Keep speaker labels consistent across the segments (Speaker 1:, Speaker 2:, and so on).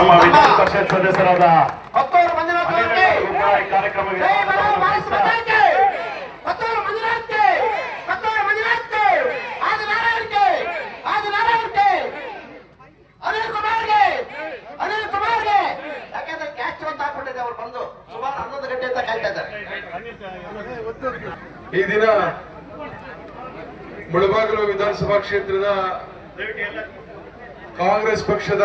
Speaker 1: ನಮ್ಮ ವಿಧಾನ ಪರಿಷತ್ ಸದಸ್ಯರಾದ ಕಾರ್ಯಕ್ರಮಕ್ಕೆ
Speaker 2: ಈ ದಿನ ಮುಳಬಾಗಲು ವಿಧಾನಸಭಾ ಕ್ಷೇತ್ರದ ಕಾಂಗ್ರೆಸ್ ಪಕ್ಷದ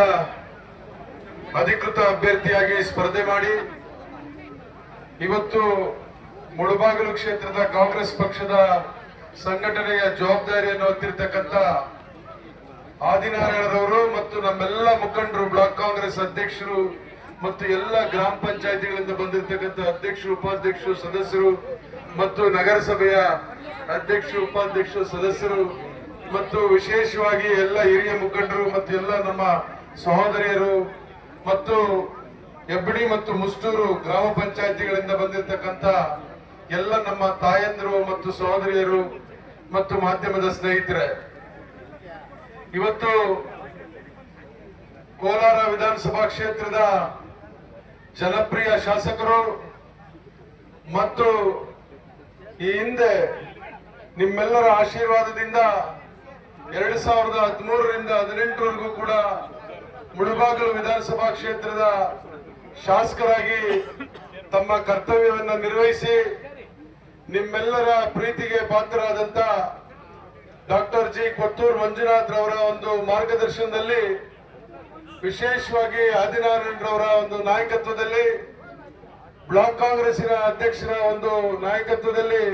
Speaker 2: ಅಧಿಕೃತ ಅಭ್ಯರ್ಥಿಯಾಗಿ ಸ್ಪರ್ಧೆ ಮಾಡಿ ಇವತ್ತು ಮುಳುಬಾಗಿಲು ಕ್ಷೇತ್ರದ ಕಾಂಗ್ರೆಸ್ ಪಕ್ಷದ ಸಂಘಟನೆಯ ಜವಾಬ್ದಾರಿಯನ್ನು ಹೊತ್ತಿರ್ತಕ್ಕಂಥ ಆದಿನಾರಾಯಣರವರು ಮತ್ತು ನಮ್ಮೆಲ್ಲ ಮುಖಂಡರು ಬ್ಲಾಕ್ ಕಾಂಗ್ರೆಸ್ ಅಧ್ಯಕ್ಷರು ಮತ್ತು ಎಲ್ಲ ಗ್ರಾಮ ಪಂಚಾಯತಿಗಳಿಂದ ಬಂದಿರತಕ್ಕಂಥ ಅಧ್ಯಕ್ಷರು, ಉಪಾಧ್ಯಕ್ಷರು, ಸದಸ್ಯರು ಮತ್ತು ನಗರಸಭೆಯ ಅಧ್ಯಕ್ಷರು, ಉಪಾಧ್ಯಕ್ಷರು, ಸದಸ್ಯರು ಮತ್ತು ವಿಶೇಷವಾಗಿ ಎಲ್ಲ ಹಿರಿಯ ಮುಖಂಡರು ಮತ್ತು ಎಲ್ಲ ನಮ್ಮ ಸಹೋದರಿಯರು ಮತ್ತು ಹೆಬ್ಬಡಿ ಮತ್ತು ಮುಷ್ಟೂರು ಗ್ರಾಮ ಪಂಚಾಯತಿಗಳಿಂದ ಬಂದಿರತಕ್ಕಂತ ಎಲ್ಲ ನಮ್ಮ ತಾಯಂದಿರು ಮತ್ತು ಸಹೋದರಿಯರು ಮತ್ತು ಮಾಧ್ಯಮದ ಸ್ನೇಹಿತರೆ, ಇವತ್ತು ಕೋಲಾರ ವಿಧಾನಸಭಾ ಕ್ಷೇತ್ರದ ಜನಪ್ರಿಯ ಶಾಸಕರು ಮತ್ತು ಈ ಹಿಂದೆ ನಿಮ್ಮೆಲ್ಲರ ಆಶೀರ್ವಾದದಿಂದ ಎರಡು ಸಾವಿರದ ಹದಿಮೂರರಿಂದ ಹದಿನೆಂಟರವರೆಗೂ ಕೂಡ ಮುಳಬಾಗಿಲು ವಿಧಾನಸಭಾ ಕ್ಷೇತ್ರದ ಶಾಸಕರಾಗಿ ತಮ್ಮ ಕರ್ತವ್ಯವನ್ನು ನಿರ್ವಹಿಸಿ ನಿಮ್ಮೆಲ್ಲರ ಪ್ರೀತಿಗೆ ಪಾತ್ರರಾದಂತ ಡಾಕ್ಟರ್ ಜಿ ಕೊತ್ತೂರು ಮಂಜುನಾಥ್ ರವರ ಒಂದು ಮಾರ್ಗದರ್ಶನದಲ್ಲಿ, ವಿಶೇಷವಾಗಿ ಆದಿನಾರಾಯಣರವರ ಒಂದು ನಾಯಕತ್ವದಲ್ಲಿ, ಬ್ಲಾಕ್ ಕಾಂಗ್ರೆಸ್ಸಿನ ಅಧ್ಯಕ್ಷರ ಒಂದು ನಾಯಕತ್ವದಲ್ಲಿ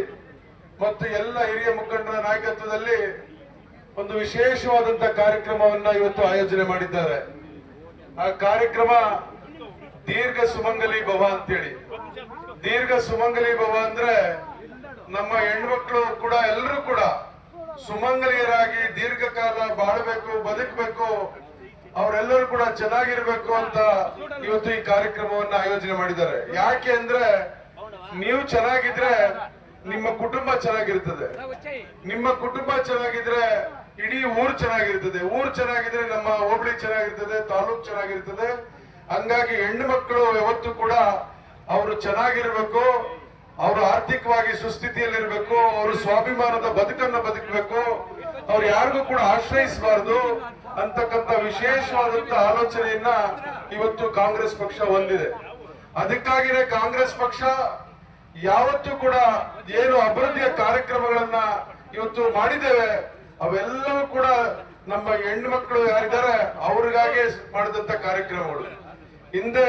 Speaker 2: ಮತ್ತು ಎಲ್ಲ ಹಿರಿಯ ಮುಖಂಡರ ನಾಯಕತ್ವದಲ್ಲಿ ಒಂದು ವಿಶೇಷವಾದಂತಹ ಕಾರ್ಯಕ್ರಮವನ್ನ ಇವತ್ತು ಆಯೋಜನೆ ಮಾಡಿದ್ದಾರೆ. ಆ ಕಾರ್ಯಕ್ರಮ ದೀರ್ಘ ಸುಮಂಗಲಿ ಭವ ಅಂತೇಳಿ. ದೀರ್ಘ ಸುಮಂಗಲಿ ಭವ ಅಂದ್ರೆ ನಮ್ಮ ಹೆಣ್ಮಕ್ಳು ಕೂಡ ಎಲ್ಲರೂ ಕೂಡ ಸುಮಂಗಲಿಯರಾಗಿ ದೀರ್ಘಕಾಲ ಬಾಳಬೇಕು, ಬದುಕಬೇಕು, ಅವರೆಲ್ಲರೂ ಕೂಡ ಚೆನ್ನಾಗಿರ್ಬೇಕು ಅಂತ ಇವತ್ತು ಈ ಕಾರ್ಯಕ್ರಮವನ್ನ ಆಯೋಜನೆ ಮಾಡಿದ್ದಾರೆ. ಯಾಕೆ ಅಂದ್ರೆ ನೀವು ಚೆನ್ನಾಗಿದ್ರೆ ನಿಮ್ಮ ಕುಟುಂಬ ಚೆನ್ನಾಗಿರ್ತದೆ. ನಿಮ್ಮ ಕುಟುಂಬ ಚೆನ್ನಾಗಿದ್ರೆ ಇಡೀ ಊರ್ ಚೆನ್ನಾಗಿರ್ತದೆ. ಊರ್ ಚೆನ್ನಾಗಿದ್ರೆ ನಮ್ಮ ಹೋಬಳಿ ಚೆನ್ನಾಗಿರ್ತದೆ, ತಾಲೂಕ್ ಚೆನ್ನಾಗಿರ್ತದೆ. ಹಂಗಾಗಿ ಹೆಣ್ಣು ಮಕ್ಕಳು ಯಾವತ್ತು ಕೂಡ ಅವರು ಚೆನ್ನಾಗಿರ್ಬೇಕು, ಅವರು ಆರ್ಥಿಕವಾಗಿ ಸುಸ್ಥಿತಿಯಲ್ಲಿರ್ಬೇಕು, ಅವರು ಸ್ವಾಭಿಮಾನದ ಬದುಕನ್ನ ಬದುಕಬೇಕು, ಅವ್ರು ಯಾರಿಗೂ ಕೂಡ ಆಶ್ರಯಿಸಬಾರದು ಅಂತಕ್ಕಂಥ ವಿಶೇಷವಾದಂತ ಆಲೋಚನೆಯನ್ನ ಇವತ್ತು ಕಾಂಗ್ರೆಸ್ ಪಕ್ಷ ಹೊಂದಿದೆ. ಅದಕ್ಕಾಗಿನೇ ಕಾಂಗ್ರೆಸ್ ಪಕ್ಷ ಯಾವತ್ತೂ ಕೂಡ ಏನು ಅಭಿವೃದ್ಧಿಯ ಕಾರ್ಯಕ್ರಮಗಳನ್ನ ಇವತ್ತು ಮಾಡಿದ್ದೇವೆ. ಅವೆಲ್ಲವೂ ಕೂಡ ನಮ್ಮ ಹೆಣ್ಣು ಮಕ್ಕಳು ಯಾರಿದ್ದಾರೆ ಅವ್ರಿಗಾಗೆ ಮಾಡಿದಂತ ಕಾರ್ಯಕ್ರಮಗಳು. ಹಿಂದೆ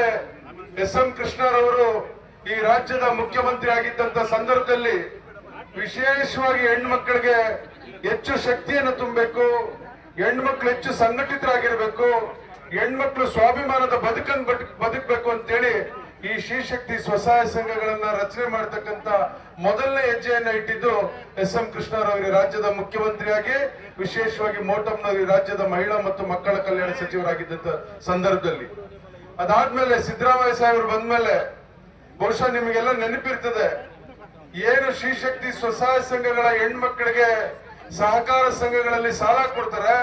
Speaker 2: ಎಸ್ ಎಂ ಕೃಷ್ಣರವರು ಈ ರಾಜ್ಯದ ಮುಖ್ಯಮಂತ್ರಿ ಆಗಿದ್ದಂತ ಸಂದರ್ಭದಲ್ಲಿ ವಿಶೇಷವಾಗಿ ಹೆಣ್ಮಕ್ಳಿಗೆ ಹೆಚ್ಚು ಶಕ್ತಿಯನ್ನು ತುಂಬಬೇಕು ಹೆಣ್ಮಕ್ಳು ಹೆಚ್ಚು ಸಂಘಟಿತರಾಗಿರ್ಬೇಕು ಹೆಣ್ಮಕ್ಳು ಸ್ವಾಭಿಮಾನದ ಬದುಕನ್ನು ಬದುಕ್- ಬದುಕಬೇಕು ಅಂತೇಳಿ ಈ ಶ್ರೀಶಕ್ತಿ ಸ್ವಸಹಾಯ ಸಂಘಗಳನ್ನ ರಚನೆ ಮಾಡತಕ್ಕಂತ ಮೊದಲನೇ ಹೆಜ್ಜೆಯನ್ನ ಇಟ್ಟಿದ್ದು ಎಸ್ ಎಂ ಕೃಷ್ಣರವರಿಗೆ ರಾಜ್ಯದ ಮುಖ್ಯಮಂತ್ರಿಯಾಗಿ, ವಿಶೇಷವಾಗಿ ಮೋಟಮ್ನವರಿಗೆ ರಾಜ್ಯದ ಮಹಿಳಾ ಮತ್ತು ಮಕ್ಕಳ ಕಲ್ಯಾಣ ಸಚಿವರಾಗಿದ್ದಂತ ಸಂದರ್ಭದಲ್ಲಿ. ಅದಾದ್ಮೇಲೆ ಸಿದ್ದರಾಮಯ್ಯ ಸಾಹೇಬರು ಬಂದ್ಮೇಲೆ ಬಹುಶಃ ನಿಮಗೆಲ್ಲ ನೆನಪಿರ್ತದೆ. ಏನು ಶ್ರೀಶಕ್ತಿ ಸ್ವಸಹಾಯ ಸಂಘಗಳ ಹೆಣ್ಮಕ್ಳಿಗೆ ಸಹಕಾರ ಸಂಘಗಳಲ್ಲಿ ಸಾಲ ಕೊಡ್ತಾರೆ,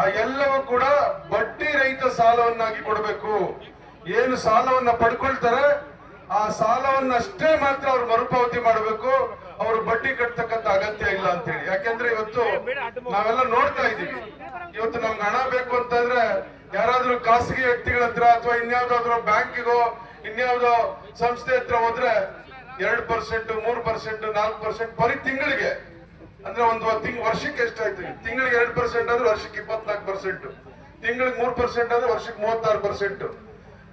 Speaker 2: ಆ ಎಲ್ಲವೂ ಕೂಡ ಬಡ್ಡಿ ರಹಿತ ಸಾಲವನ್ನಾಗಿ ಕೊಡಬೇಕು. ಏನು ಸಾಲವನ್ನ ಪಡ್ಕೊಳ್ತಾರೆ, ಆ ಸಾಲವನ್ನಷ್ಟೇ ಮಾತ್ರ ಅವ್ರು ಮರುಪಾವತಿ ಮಾಡಬೇಕು, ಅವರು ಬಡ್ಡಿ ಕಟ್ಟತಕ್ಕಂತ ಅಗತ್ಯ ಇಲ್ಲ ಅಂತ ಹೇಳಿ ಯಾಕೆಂದ್ರೆ ಇವತ್ತು ನಾವೆಲ್ಲ ನೋಡ್ತಾ ಇದ್ದೀವಿ. ಇವತ್ತು ನಮ್ಗೆ ಹಣ ಬೇಕು ಅಂತಂದ್ರೆ ಯಾರಾದ್ರೂ ಖಾಸಗಿ ವ್ಯಕ್ತಿಗಳ ಹತ್ರ ಅಥವಾ ಇನ್ಯಾವ್ದಾದ್ರು ಬ್ಯಾಂಕಿಗೋ, ಇನ್ಯಾವ್ದೋ ಸಂಸ್ಥೆ ಹತ್ರ ಹೋದ್ರೆ ಎರಡು ಪರ್ಸೆಂಟ್, ಮೂರು ಪರ್ಸೆಂಟ್, ನಾಲ್ಕು ಪರ್ಸೆಂಟ್ ಬರೀ ತಿಂಗಳಿಗೆ. ಅಂದ್ರೆ ಒಂದು ತಿಂಗ್, ವರ್ಷಕ್ಕೆ ಎಷ್ಟಾಯ್ತು? ತಿಂಗಳಿಗೆ ಎರಡು ಪರ್ಸೆಂಟ್ ಆದ್ರೆ ವರ್ಷಕ್ಕೆ ಇಪ್ಪತ್ನಾಲ್ಕು ಪರ್ಸೆಂಟ್. ತಿಂಗಳಿಗೆ ಮೂರು ಪರ್ಸೆಂಟ್ ಆದ್ರೆ ವರ್ಷಕ್ಕೆ ಮೂವತ್ತಾರು ಪರ್ಸೆಂಟ್.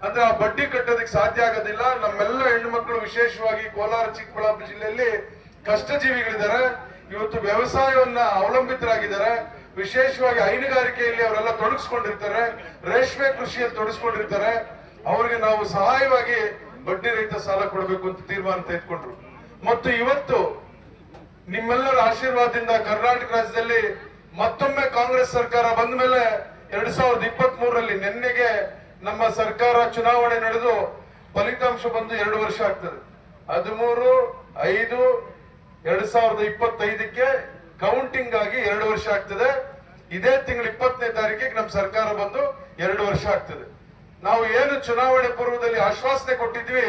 Speaker 2: ಅಂದ್ರೆ ಆ ಬಡ್ಡಿ ಕಟ್ಟೋದಕ್ಕೆ ಸಾಧ್ಯ ಆಗೋದಿಲ್ಲ. ನಮ್ಮೆಲ್ಲ ಹೆಣ್ಣು ಮಕ್ಕಳು ವಿಶೇಷವಾಗಿ ಕೋಲಾರ, ಚಿಕ್ಕಬಳ್ಳಾಪುರ ಜಿಲ್ಲೆಯಲ್ಲಿ ಕಷ್ಟಜೀವಿಗಳಿದ್ದಾರೆ. ಇವತ್ತು ವ್ಯವಸಾಯವನ್ನ ಅವಲಂಬಿತರಾಗಿದ್ದಾರೆ. ವಿಶೇಷವಾಗಿ ಹೈನುಗಾರಿಕೆಯಲ್ಲಿ ಅವರೆಲ್ಲ ತೊಡಗಿಸ್ಕೊಂಡಿರ್ತಾರೆ. ರೇಷ್ಮೆ ಕೃಷಿಯಲ್ಲಿ ತೊಡಗಿಸ್ಕೊಂಡಿರ್ತಾರೆ. ಅವರಿಗೆ ನಾವು ಸಹಾಯವಾಗಿ ಬಡ್ಡಿ ರಹಿತ ಸಾಲ ಕೊಡಬೇಕು ಅಂತ ತೀರ್ಮಾನ ತೆಗೆದುಕೊಂಡ್ರು. ಮತ್ತು ಇವತ್ತು ನಿಮ್ಮೆಲ್ಲರ ಆಶೀರ್ವಾದದಿಂದ ಕರ್ನಾಟಕ ರಾಜ್ಯದಲ್ಲಿ ಮತ್ತೊಮ್ಮೆ ಕಾಂಗ್ರೆಸ್ ಸರ್ಕಾರ ಬಂದ ಮೇಲೆ ಎರಡ್ ಸಾವಿರದ ಇಪ್ಪತ್ತ್ ಮೂರರಲ್ಲಿ ನಿನ್ನೆಗೆ ನಮ್ಮ ಸರ್ಕಾರ ಚುನಾವಣೆ ನಡೆದು ಫಲಿತಾಂಶ ಬಂದು ಎರಡು ವರ್ಷ ಆಗ್ತದೆ. ಹದಿಮೂರು, ಐದು, ಎರಡ್ ಸಾವಿರದ ಇಪ್ಪತ್ತೈದಕ್ಕೆ ಕೌಂಟಿಂಗ್ ಆಗಿ ಎರಡು ವರ್ಷ ಆಗ್ತದೆ. ಇದೇ ತಿಂಗಳ ಇಪ್ಪತ್ತನೇ ತಾರೀಕಿಗೆ ನಮ್ಮ ಸರ್ಕಾರ ಬಂದು ಎರಡು ವರ್ಷ ಆಗ್ತದೆ. ನಾವು ಏನು ಚುನಾವಣೆ ಪೂರ್ವದಲ್ಲಿ ಆಶ್ವಾಸನೆ ಕೊಟ್ಟಿದ್ವಿ,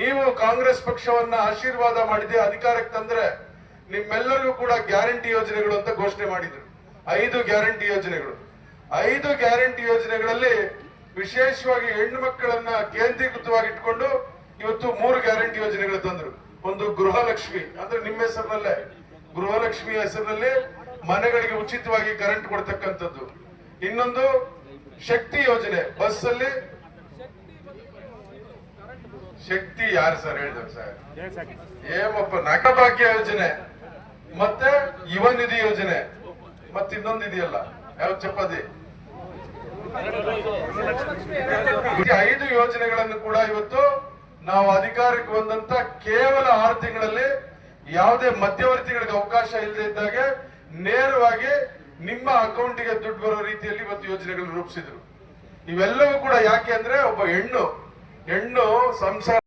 Speaker 2: ನೀವು ಕಾಂಗ್ರೆಸ್ ಪಕ್ಷವನ್ನ ಆಶೀರ್ವಾದ ಮಾಡಿದೆ, ಅಧಿಕಾರಕ್ಕೆ ತಂದ್ರೆ ನಿಮ್ಮೆಲ್ಲರಿಗೂ ಕೂಡ ಗ್ಯಾರಂಟಿ ಯೋಜನೆಗಳು ಅಂತ ಘೋಷಣೆ ಮಾಡಿದ್ರು. ಐದು ಗ್ಯಾರಂಟಿ ಯೋಜನೆಗಳು. ಐದು ಗ್ಯಾರಂಟಿ ಯೋಜನೆಗಳಲ್ಲಿ ವಿಶೇಷವಾಗಿ ಹೆಣ್ಣು ಮಕ್ಕಳನ್ನ ಕೇಂದ್ರೀಕೃತವಾಗಿ ಇಟ್ಕೊಂಡು ಇವತ್ತು ಮೂರು ಗ್ಯಾರಂಟಿ ಯೋಜನೆಗಳು ತಂದ್ರು. ಒಂದು ಗೃಹಲಕ್ಷ್ಮಿ, ಅಂದ್ರೆ ನಿಮ್ಮ ಹೆಸರಿನಲ್ಲೇ ಗೃಹಲಕ್ಷ್ಮಿ ಹೆಸರಿನಲ್ಲಿ ಮನೆಗಳಿಗೆ ಉಚಿತವಾಗಿ ಕರೆಂಟ್ ಕೊಡ್ತಕ್ಕಂಥದ್ದು. ಇನ್ನೊಂದು ಶಕ್ತಿ ಯೋಜನೆ ಬಸ್ ಅಲ್ಲಿ ಶಕ್ತಿ ಯಾರು ಸರ್ ಹೇಳಿದ್ರು ಸರ್? ಏಮಪ್ಪ ನಗಭಾಗ್ಯ ಯೋಜನೆ, ಮತ್ತೆ ಯುವ ನಿಧಿ ಯೋಜನೆ ಮತ್ತೆ ಇನ್ನೊಂದು ಇದೆಯಲ್ಲ ಯಾವ ಚಪಾತಿ? ಐದು ಯೋಜನೆಗಳನ್ನು ಕೂಡ ಇವತ್ತು ನಾವು ಅಧಿಕಾರಕ್ಕೆ ಬಂದಂತ ಕೇವಲ ಆರು ತಿಂಗಳಲ್ಲಿ ಯಾವುದೇ ಮಧ್ಯವರ್ತಿಗಳಿಗೆ ಅವಕಾಶ ಇಲ್ಲದೆ ಇದ್ದಾಗೆ ನೇರವಾಗಿ ನಿಮ್ಮ ಅಕೌಂಟಿಗೆ ದುಡ್ಡು ಬರೋ ರೀತಿಯಲ್ಲಿ ಇವತ್ತು ಯೋಜನೆಗಳನ್ನು ರೂಪಿಸಿದ್ರು. ಇವೆಲ್ಲವೂ ಕೂಡ ಯಾಕೆ ಅಂದ್ರೆ ಒಬ್ಬ ಹೆಣ್ಣು ಹೆಣ್ಣು ಸಂಸಾರ